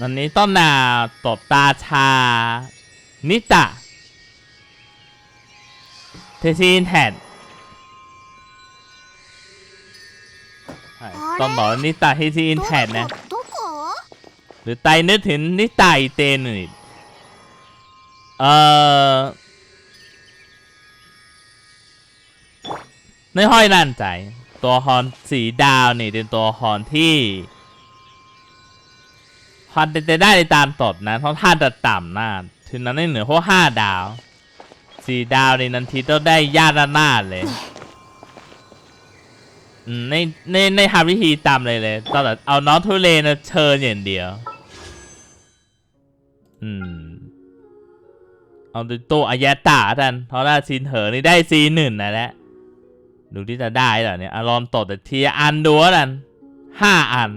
วันนี้ต้นนาตบตาชา นิตะเทซีนแทนต้นบอกนิตะเทซีนแทนนะ หรือไตนึกถึงนิตะอีเตนอีกเอ่อในห้อยนั่นใจ ตัวหอนสีดาวนี่เป็นตัวหอนที่ ฮอนจะได้ในตามตดนะเพราะท่าจะต่ำนะถึงนั้นได้เหนือพวกห้าดาวสี่ดาวในนันทีต้องได้ญาติหน้าเลยในในในทำวิธีตามเลยเลยตอนเอาน้องทุเรนเชิญอย่างเดียว อืม เอาตัวอายะตาท่านเพราะว่าซีนเหอนี่ได้ซีหนึ่งนะแหละดูที่จะได้เหรอเนี่ยอารอนตดแต่ทีอันดูแล้วกันห้าอัน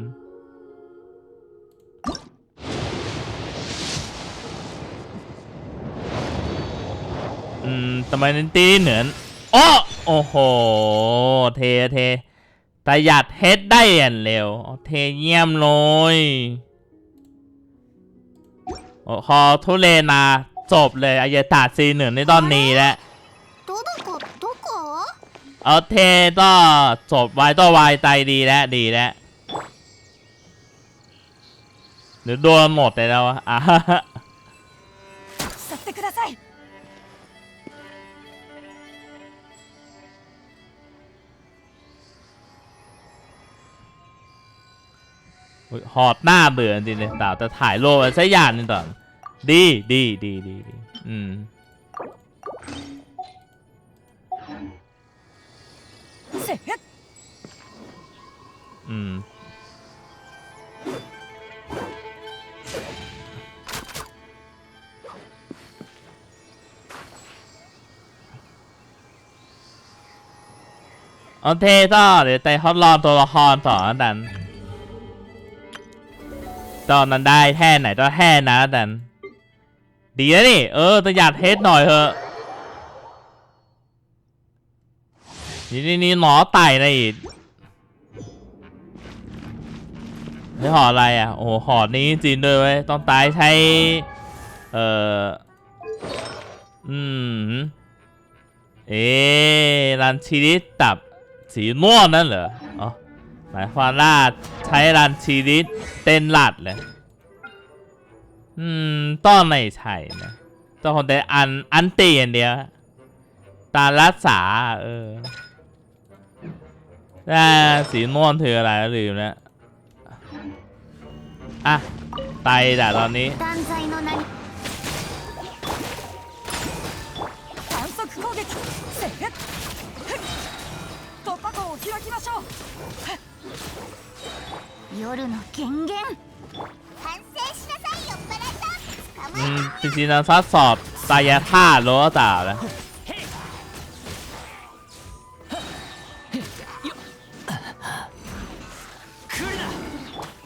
อืมทำไมนันตีเหนือนโอ้โอ้โห เทเทประหยัดเฮดได้อย่างเร็ว เทเยี่ยมเลยโอ้พอทุเรนาจบเลยอายตาซีหนึ่งในตอนนี้แล้ว どこどこ เอาเทก็จบไว้ต่อวายใจดีแล้วดีแล้วหรือโดนหมดไปแล้วอะ หอดหน้าเบื่อจริงเลยแต่แต่ถ่ายโลกไว้ใช้ยานนี่ต่อนดีดีดีดีดีอืมせっอืมโอเคก็เดี๋ยวไปทดลองตัวละครต่อแล้วกัน ตอนนั้นได้แท่ไหนก็แท่นะดันดีแล้วนี่ เออประหยัดเทสหน่อยเถอะนี่นี่นี่หมอไต่นะอีกนี่หออะไรอะ โอ้โหหอนี้จริงด้วยเว้ยต้องตายใช้ เอ่อ อืม เอ๊ะรันชีริตับสีม่วงนั่นเหรอ อ๋อ หมายความว่าใช้รันชีริสเต้นหลัดเลย อืมต้องไม่ใช่นะต้องคนแต่อันอันตีอย่างเดียว ตารักษาเออแต่สีม่วงถืออะไรลืมแล้วอะไตแต่ตอนนี้ を開きましょう夜の権限反省しなさいよっぱらいた捕ま อื え มจริงๆเราทดสอบกายธาตุรู้ต่าแล้ว 来るな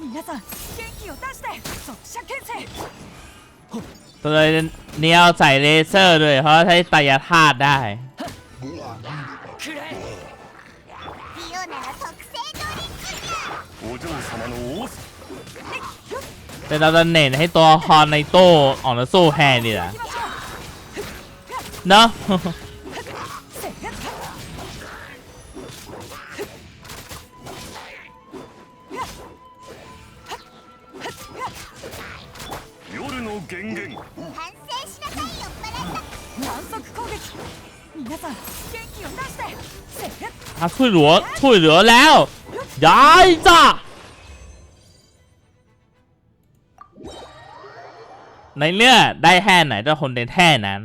皆さん元気を出して速射牽制 ตัวเลยเนี้ยเอาใส่เลเซอร์ด้วย เพราะใช้กายธาตุได้ แต่เราจะเน้นให้ตัวคอนในโต้ออกมาสู้แฮนดีละ 行きましょう เนาะ せっ 夜の源源反省しなさいよっぱらいた反則攻撃皆さん元気を出してせっ อ่ะช่วยเหลือช่วยเหลือแล้วย้ายจ้ะ ในเรื่อได้แท่ไหนต้องคนในแท่นั้น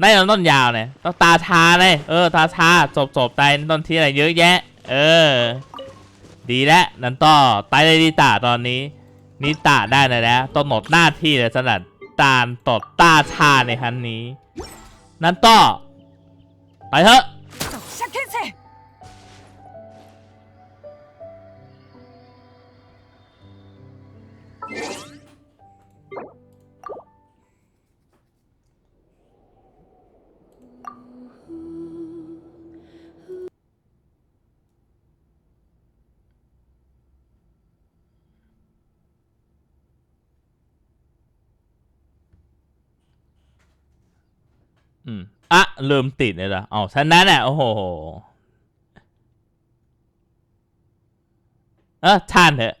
ได้ตอนต้นยาวเนี่ยต้องตาชาเลยเออตาชาจบจบไปต้นที่อะไรเยอะแยะ เออ ดีแล้วนั่นต่อไตเลยดีตาตอนนี้นิตาได้เลยแล้วต้องหมดหน้าที่เลยสำหรับตาลตดตาชาในครั้งนี้ นั่นต่อไปเถอะ อืมอะลืมติดเลยเหรออ๋อฉะนั้นอะโอ้โหเออทานเถอะ